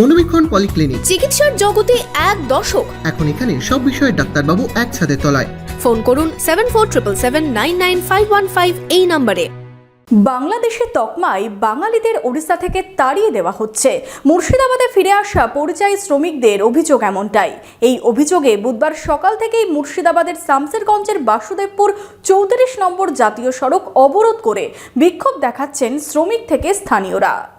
মনোবীক্ষণ polyclinic. চিকিৎসার জগতে এক দশক এখন এখানে সব বিষয়ে ডাক্তারবাবু এক ছাদের তলায়। ফোন করুন seven four triple seven nine nine five one five এই নম্বরে। বাংলাদেশের তকমায় বাঙালিদের ওড়িশা থেকে তাড়িয়ে দেওয়া হচ্ছে। মুর্শিদাবাদে ফিরে আসা পরিযায়ী শ্রমিকদের অভিযোগ এমনটাই। এই অভিযোগে বুধবার সকাল থেকেই মুর্শিদাবাদের শামসেরগঞ্জের বাসুদেবপুর চৌত্রিশ নম্বর জাতীয় সড়ক অবরোধ করে বিক্ষোভ দেখাচ্ছেন শ্রমিক থেকে স্থানীয়রা।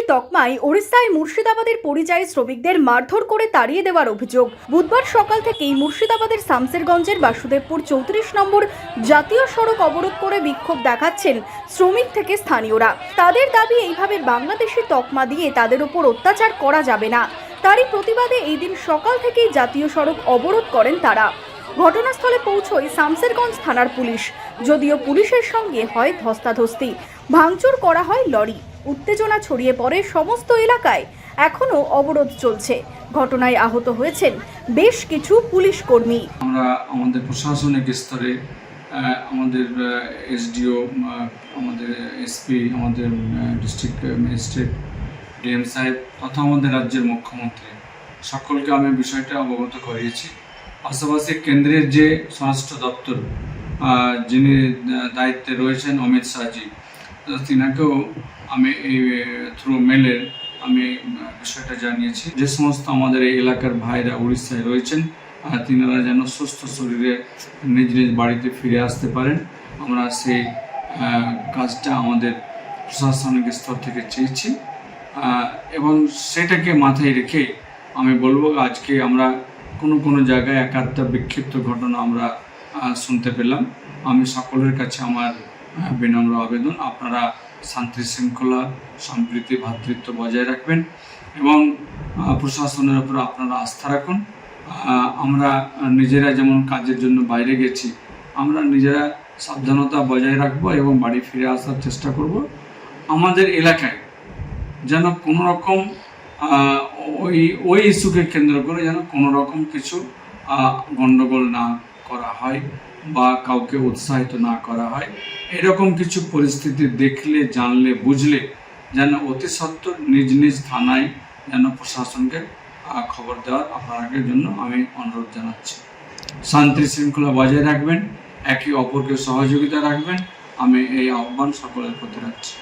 বাংলাদেশের তকমায় ওড়িশায় মুর্শিদাবাদের পরিযায়ী শ্রমিকদের মারধর করে তাড়িয়ে দেওয়ার অভিযোগ। বুধবার সকাল থেকেই মুর্শিদাবাদের শামসেরগঞ্জের বাসুদেবপুর চৌত্রিশ নম্বর জাতীয় সড়ক অবরোধ করে বিক্ষোভ দেখাচ্ছেন শ্রমিক থেকে স্থানীয়রা। তাদের দাবি, এইভাবে বাংলাদেশি তকমা দিয়ে তাদের উপর অত্যাচার করা যাবে না। তারই প্রতিবাদে এই দিন সকাল থেকেই জাতীয় সড়ক অবরোধ করেন তারা। ঘটনাস্থলে পৌঁছয় শামসেরগঞ্জ থানার পুলিশ। যদিও পুলিশের সঙ্গে হয় ধস্তাধস্তি। ভাঙচুর করা হয় লরি। উত্তেজনা ছড়িয়ে পড়ে সমস্ত এলাকায়। এখনও অবরোধ চলছে। ঘটনায় আহত হয়েছেন বেশ কিছু পুলিশ কর্মী। আমরা আমাদের প্রশাসনিক স্তরে আমাদের এসডিও আমাদের এসপি, আমাদের ডিস্ট্রিক্ট ম্যাজিস্ট্রেট, ডিএম সাহেব, তথা আমাদের রাজ্যের মুখ্যমন্ত্রী। সকলকে আমি বিষয়টা অবগত করিয়েছি। পাশাপাশি কেন্দ্রের যে স্বরাষ্ট্র দপ্তর যিনি দায়িত্বে রয়েছেন অমিত শাহজি তিনাকেও আমি এই থ্রু মেলের আমি বিষয়টা জানিয়েছি। যে সমস্ত আমাদের এই এলাকার ভাইরা উড়িষ্যায় রয়েছেন তিনারা যেন সুস্থ শরীরে নিজ নিজ বাড়িতে ফিরে আসতে পারেন। আমরা সেই কাজটা আমাদের প্রশাসনিক স্তর থেকে চেয়েছি। এবং সেটাকে মাথায় রেখে আমি বলব, আজকে আমরা কোনো কোনো জায়গায় একাধটা বিক্ষিপ্ত ঘটনা আমরা শুনতে পেলাম। আমি সকলের কাছে আমার বিনম্র আবেদন আপনারা শান্তি শৃঙ্খলা, সম্প্রীতি, ভ্রাতৃত্ব বজায় রাখবেন এবং প্রশাসনের উপর আপনারা আস্থা রাখুন। আমরা নিজেরা যেমন কাজের জন্য বাইরে গেছি, আমরা নিজেরা সাবধানতা বজায় রাখব এবং বাড়ি ফিরে আসার চেষ্টা করব। আমাদের এলাকায় যেন কোনো রকম ওই ওই ইস্যুকে কেন্দ্র করে যেন কোনো রকম কিছু গণ্ডগোল না করা হয়। বা কাউকে উৎসাহিত না করা হয়। এরকম কিছু পরিস্থিতি দেখলে, জানলে, বুঝলে যেন অতি সত্বর নিজ নিজ থানায় যেন প্রশাসনকে খবর দেওয়ার আপনাদের জন্য আমি অনুরোধ জানাচ্ছি। শান্তি শৃঙ্খলা বজায় রাখবেন, একে অপরকে সহযোগিতা রাখবেন। আমি এই আহ্বান সকলের প্রতি রাখছি।